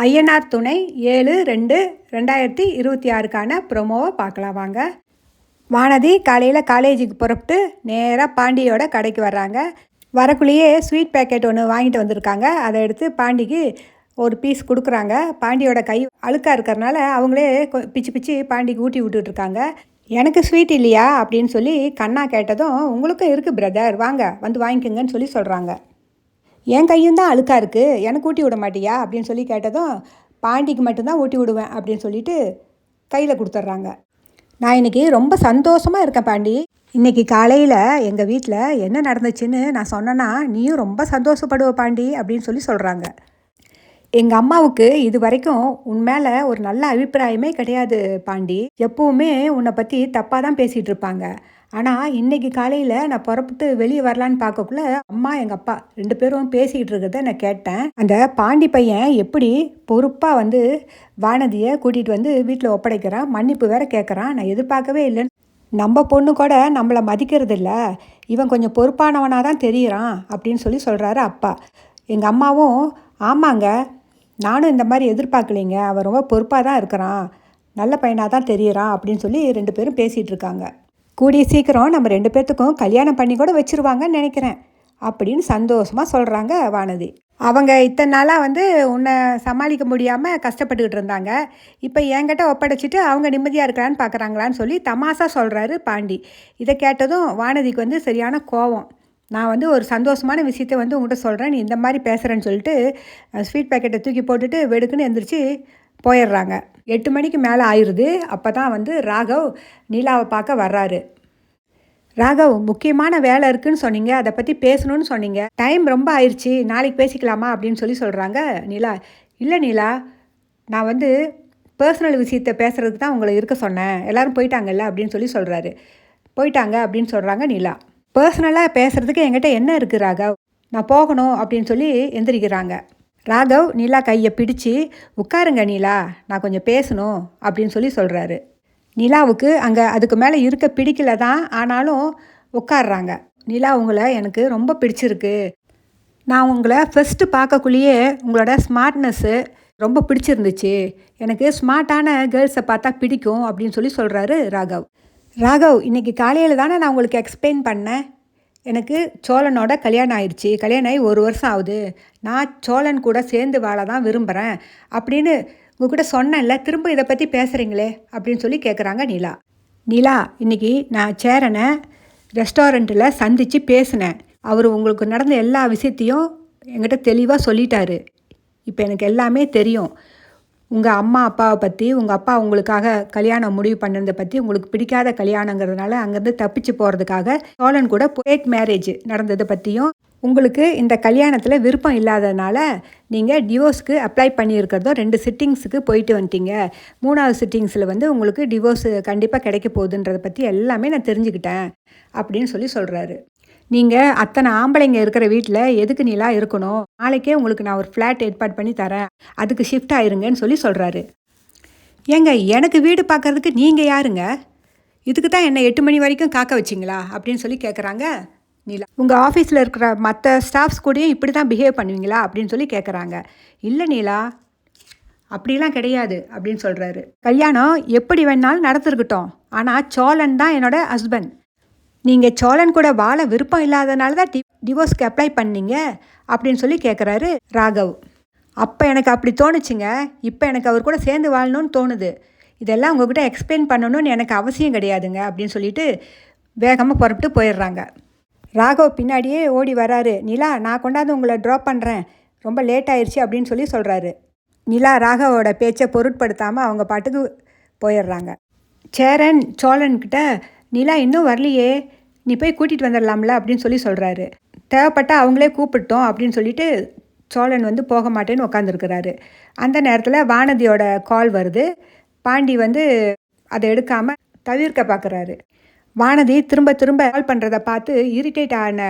ஐயனார் துணை ஏழு ரெண்டு ரெண்டாயிரத்தி இருபத்தி ஆறுக்கான ப்ரொமோவை பார்க்கலாம் வாங்க. வானதி காலையில் காலேஜுக்கு புறப்பட்டு நேராக பாண்டியோட கடைக்கு வர்றாங்க. வரக்குள்ளேயே ஸ்வீட் பேக்கெட் ஒன்று வாங்கிட்டு வந்திருக்காங்க. அதை எடுத்து பாண்டிக்கு ஒரு பீஸ் கொடுக்குறாங்க. பாண்டியோட கை அழுக்காக இருக்கிறனால அவங்களே கொ- பிச்சு பிச்சு பாண்டிக்கு ஊட்டி விட்டுட்ருக்காங்க. எனக்கு ஸ்வீட் இல்லையா? அப்படின்னு சொல்லி கண்ணா கேட்டதும் உங்களுக்கும் இருக்குது பிரதர் வாங்க வந்து வாங்கிக்கோங்கன்னு சொல்லி சொல்கிறாங்க என் கையும் தான் அழுக்காக இருக்குது எனக்கு ஊட்டி விட மாட்டியா? அப்படின்னு சொல்லி கேட்டதும் பாண்டிக்கு மட்டும்தான் ஊட்டி விடுவேன் அப்படின்னு சொல்லிட்டு கையில் கொடுத்துட்றாங்க. நான் இன்னைக்கு ரொம்ப சந்தோஷமாக இருக்கேன் பாண்டி. இன்னைக்கு காலையில் எங்கள் வீட்டில் என்ன நடந்துச்சுன்னு நான் சொன்னேன்னா நீயும் ரொம்ப சந்தோஷப்படுவ பாண்டி அப்படின்னு சொல்லி சொல்கிறாங்க எங்கள் அம்மாவுக்கு இது வரைக்கும் உன் மேலே ஒரு நல்ல அபிப்பிராயமே கிடையாது பாண்டி. எப்போவுமே உன்னை பற்றி தப்பாக தான் பேசிகிட்டு இருப்பாங்க. ஆனால் இன்னைக்கு காலையில் நான் புறப்பட்டு வெளியே வரலான்னு பார்க்கக்குள்ள அம்மா எங்கள் அப்பா ரெண்டு பேரும் பேசிக்கிட்டு இருக்கிறத நான் கேட்டேன். அந்த பாண்டி பையன் எப்படி பொறுப்பாக வந்து வானதியை கூட்டிகிட்டு வந்து வீட்டில் ஒப்படைக்கிறான் மன்னிப்பு வேற கேட்குறான் நான் எதிர்பார்க்கவே இல்லைன்னு. நம்ம பொண்ணு கூட நம்மளை மதிக்கிறது இல்லை இவன் கொஞ்சம் பொறுப்பானவனாக தான் தெரியுறான் அப்படின்னு சொல்லி சொல்கிறாரு அப்பா. எங்கள் அம்மாவும் ஆமாங்க நானும் இந்த மாதிரி எதிர்பார்க்கலைங்க. அவன் ரொம்ப பொறுப்பாக தான் இருக்கிறான். நல்ல பையனாக தான் தெரியுறான். அப்படின்னு சொல்லி ரெண்டு பேரும் பேசிகிட்டு இருக்காங்க. கூடிய சீக்கிரம் நம்ம ரெண்டு பேர்த்துக்கும் கல்யாணம் பண்ணி கூட வச்சிருவாங்கன்னு நினைக்கிறேன். அப்படின்னு சந்தோஷமாக சொல்கிறாங்க வானதி. அவங்க இத்தனை நாளாக வந்து உன்னை சமாளிக்க முடியாமல் கஷ்டப்பட்டுக்கிட்டு இருந்தாங்க. இப்போ என்கிட்ட ஒப்படைச்சிட்டு அவங்க நிம்மதியாக இருக்கிறான்னு பார்க்குறாங்களான்னு சொல்லி தமாசா சொல்கிறாரு பாண்டி. இதை கேட்டதும் வானதிக்கு வந்து சரியான கோவம். நான் வந்து ஒரு சந்தோஷமான விஷயத்த வந்து உங்கள்கிட்ட சொல்கிறேன் நீ இந்த மாதிரி பேசுகிறேன்னு சொல்லிட்டு ஸ்வீட் பேக்கெட்டை தூக்கி போட்டுட்டு வெடுக்குன்னு எந்திரிச்சு போயிடுறாங்க. எட்டு மணிக்கு மேலே ஆயிடுது அப்போ தான் வந்து ராகவ் நீலாவை பார்க்க வர்றாரு. ராகவ் முக்கியமான வேலை இருக்குன்னு சொன்னீங்க. அதை பற்றி பேசணும்னு சொன்னீங்க. டைம் ரொம்ப ஆயிடுச்சு நாளைக்கு பேசிக்கலாமா அப்படின்னு சொல்லி சொல்கிறாங்க நீலா. இல்லை நீலா நான் வந்து பர்சனல் விஷயத்தை பேசுகிறதுக்கு தான் உங்களை இருக்க சொன்னேன். எல்லோரும் போயிட்டாங்கல்ல அப்படின்னு சொல்லி சொல்கிறாரு போயிட்டாங்க அப்படின்னு சொல்கிறாங்க நீலா. பர்சனலாக பேசுகிறதுக்கு என்கிட்ட என்ன இருக்குது ராகவ்? நான் போகணும் அப்படின்னு சொல்லி எந்திரிக்கிறாங்க. ராகவ் நீலா கையை பிடிச்சு உட்காருங்க நீலா நான் கொஞ்சம் பேசணும் அப்படின்னு சொல்லி சொல்கிறாரு நிலாவுக்கு அங்கே அதுக்கு மேலே இருக்க பிடிக்கல தான் ஆனாலும் உட்காடுறாங்க நிலா உங்களை எனக்கு ரொம்ப பிடிச்சிருக்கு. நான் உங்களை ஃபஸ்ட்டு பார்க்கக்குள்ளேயே உங்களோட ஸ்மார்ட்னஸ்ஸு ரொம்ப பிடிச்சிருந்துச்சு. எனக்கு ஸ்மார்ட்டான கேர்ள்ஸை பார்த்தா பிடிக்கும் அப்படின்னு சொல்லி சொல்கிறாரு ராகவ். ராகவ் இன்றைக்கி காலையில் தானே நான் உங்களுக்கு எக்ஸ்பிளைன் பண்ணேன். எனக்கு சோழனோட கல்யாணம் ஆயிடுச்சு. கல்யாணம் ஆகி ஒரு வருஷம் ஆகுது. நான் சோழன் கூட சேர்ந்து வாழ தான் விரும்புகிறேன் அப்படின்னு உங்ககிட்ட சொன்னேன்ல திரும்ப இதை பற்றி பேசுகிறீங்களே அப்படின்னு சொல்லி கேட்குறாங்க நிலா. நிலா இன்னைக்கு நான் சேரனை ரெஸ்டாரண்ட்டில் சந்தித்து பேசினேன். அவர் உங்களுக்கு நடந்த எல்லா விஷயத்தையும் என்கிட்ட தெளிவாக சொல்லிட்டாரு. இப்போ எனக்கு எல்லாமே தெரியும். உங்கள் அம்மா அப்பாவை பற்றி உங்கள் அப்பா உங்களுக்காக கல்யாணம் முடிவு பண்ணதை பற்றி உங்களுக்கு பிடிக்காத கல்யாணங்கிறதுனால அங்கேருந்து தப்பிச்சு போகிறதுக்காக சோழன் கூட ஃபேக் மேரேஜ் நடந்ததை பற்றியும் உங்களுக்கு இந்த கல்யாணத்தில் விருப்பம் இல்லாததுனால நீங்கள் டிவோர்ஸ்க்கு அப்ளை பண்ணியிருக்கிறதோ ரெண்டு சிட்டிங்ஸுக்கு போயிட்டு வந்துட்டீங்க. மூணாவது சிட்டிங்ஸில் வந்து உங்களுக்கு டிவோர்ஸ் கண்டிப்பாக கிடைக்க போகுதுன்றதை பற்றி எல்லாமே நான் தெரிஞ்சுக்கிட்டேன் அப்படின்னு சொல்லி சொல்கிறாரு நீங்கள் அத்தனை ஆம்பளைங்க இருக்கிற வீட்டில் எதுக்கு நீலா இருக்கணும்? நாளைக்கே உங்களுக்கு நான் ஒரு ஃப்ளாட் ஏற்பாடு பண்ணி தரேன். அதுக்கு ஷிஃப்ட் ஆயிருங்கன்னு சொல்லி சொல்கிறாரு ஏங்க எனக்கு வீடு பார்க்கறதுக்கு நீங்கள் யாருங்க? இதுக்கு தான் என்னை எட்டு மணி வரைக்கும் காக்க வச்சிங்களா? அப்படின்னு சொல்லி கேட்குறாங்க நீலா. உங்கள் ஆஃபீஸில் இருக்கிற மற்ற ஸ்டாஃப்ஸ் கூடயும் இப்படி தான் பிஹேவ் பண்ணுவீங்களா? அப்படின்னு சொல்லி கேட்குறாங்க இல்லை நீலா அப்படிலாம் கிடையாது அப்படின்னு சொல்கிறாரு கல்யாணம் எப்படி வேணாலும் நடந்துருக்கட்டும். ஆனால் சோழன் தான் என்னோட ஹஸ்பண்ட் நீங்கள் சோழன் கூட வாழ விருப்பம் இல்லாதனால தான் டி டிவோர்ஸ்க்கு அப்ளை பண்ணீங்க அப்படின்னு சொல்லி கேட்குறாரு ராகவ். அப்போ எனக்கு அப்படி தோணுச்சுங்க. இப்போ எனக்கு அவர் கூட சேர்ந்து வாழணும்னு தோணுது. இதெல்லாம் உங்ககிட்ட எக்ஸ்பிளைன் பண்ணணும்னு எனக்கு அவசியம் கிடையாதுங்க அப்படின்னு சொல்லிட்டு வேகமாக புறப்பட்டு போயிடுறாங்க. ராகவ் பின்னாடியே ஓடி வராரு. நிலா நான் கொண்டாந்து உங்களை ட்ராப் பண்ணுறேன் ரொம்ப லேட் ஆயிடுச்சு அப்படின்னு சொல்லி சொல்கிறாரு நிலா ராகவோட பேச்சை பொருட்படுத்தாமல் அவங்க பாட்டுக்கு போயிடுறாங்க. சேரன் சோழன்கிட்ட நிலா இன்னும் வரலையே நீ போய் கூட்டிகிட்டு வந்துடலாம்ல அப்படின்னு சொல்லி சொல்கிறாரு தேவைப்பட்டால் அவங்களே கூப்பிட்டோம் அப்படின்னு சொல்லிட்டு சோழன் வந்து போக மாட்டேன்னு உட்காந்துருக்கிறாரு அந்த நேரத்தில் வானதியோட கால் வருது. பாண்டி வந்து அதை எடுக்காமல் தவிர்க்க பார்க்குறாரு வானதி திரும்ப திரும்ப கால் பண்ணுறத பார்த்து இரிட்டேட் ஆன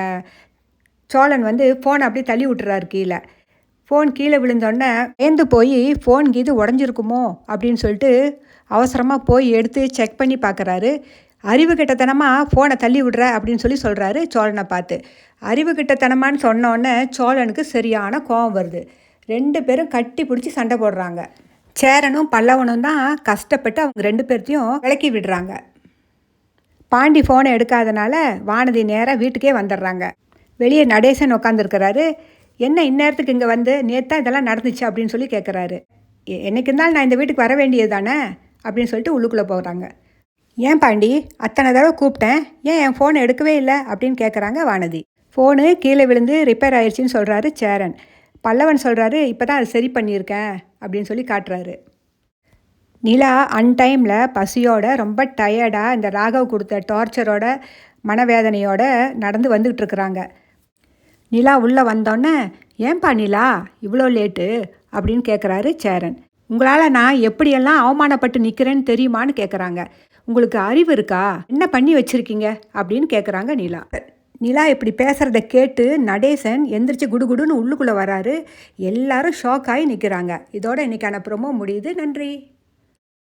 சோழன் வந்து ஃபோனை அப்படியே தள்ளி விட்டுறாரு கீழே. ஃபோன் கீழே விழுந்தோடனே ஏந்து போய் ஃபோன் கீது உடஞ்சிருக்குமோ? அப்படின்னு சொல்லிட்டு அவசரமாக போய் எடுத்து செக் பண்ணி பார்க்குறாரு அறிவு கிட்டத்தனமாக ஃபோனை தள்ளி விடுற அப்படின்னு சொல்லி சொல்கிறாரு சோழனை பார்த்து. அறிவு கிட்டத்தனமான்னு சொன்னோடனே சோழனுக்கு சரியான கோபம் வருது. ரெண்டு பேரும் கட்டி பிடிச்சி சண்டை போடுறாங்க. சேரனும் பல்லவனும் தான் கஷ்டப்பட்டு அவங்க ரெண்டு பேர்த்தையும் விளக்கி விடுறாங்க. பாண்டி ஃபோனை எடுக்காதனால வானதி நேராக வீட்டுக்கே வந்துடுறாங்க. வெளியே நடேசன் உட்காந்துருக்கிறாரு என்ன இந்நேரத்துக்கு இங்கே வந்து? நேத்தா இதெல்லாம் நடந்துச்சு அப்படின்னு சொல்லி கேட்குறாரு "எ- என்னைக்கு இருந்தாலும் நான் இந்த வீட்டுக்கு வர வேண்டியது தானே அப்படின்னு சொல்லிட்டு உள்ளுக்குள்ளே போகிறாங்க ஏன் பாண்டி? அத்தனை தடவை கூப்பிட்டேன். ஏன் என் ஃபோனை எடுக்கவே இல்லை? அப்படின்னு கேட்குறாங்க வானதி. ஃபோனு கீழே விழுந்து ரிப்பேர் ஆயிடுச்சின்னு சொல்கிறாரு சேரன். பல்லவன் சொல்கிறாரு இப்போ தான் அது சரி பண்ணியிருக்கேன் அப்படின்னு சொல்லி காட்டுறாரு. நிலா அன்டைமில் பசியோட ரொம்ப டயர்டாக இந்த ராகவ் கொடுத்த டார்ச்சரோட மனவேதனையோட நடந்து வந்துக்கிட்டு இருக்கிறாங்க. நிலா உள்ளே வந்தோன்னே ஏன்பா நிலா இவ்வளோ லேட்டு அப்படின்னு கேட்குறாரு சேரன். உங்களால் நான் எப்படியெல்லாம் அவமானப்பட்டு நிற்கிறேன்னு தெரியுமான்னு கேட்குறாங்க உங்களுக்கு அறிவு இருக்கா? என்ன பண்ணி வச்சுருக்கீங்க? அப்படின்னு கேட்குறாங்க நிலா. நிலா இப்படி பேசுகிறத கேட்டு நடேசன் எந்திரிச்சு குடுகுடுன்னு உள்ளுக்குள்ளே வராரு. எல்லாரும் ஷாக் ஆகி நிற்கிறாங்க இதோட இன்றைக்கான ப்ரொமோ முடியுது. நன்றி.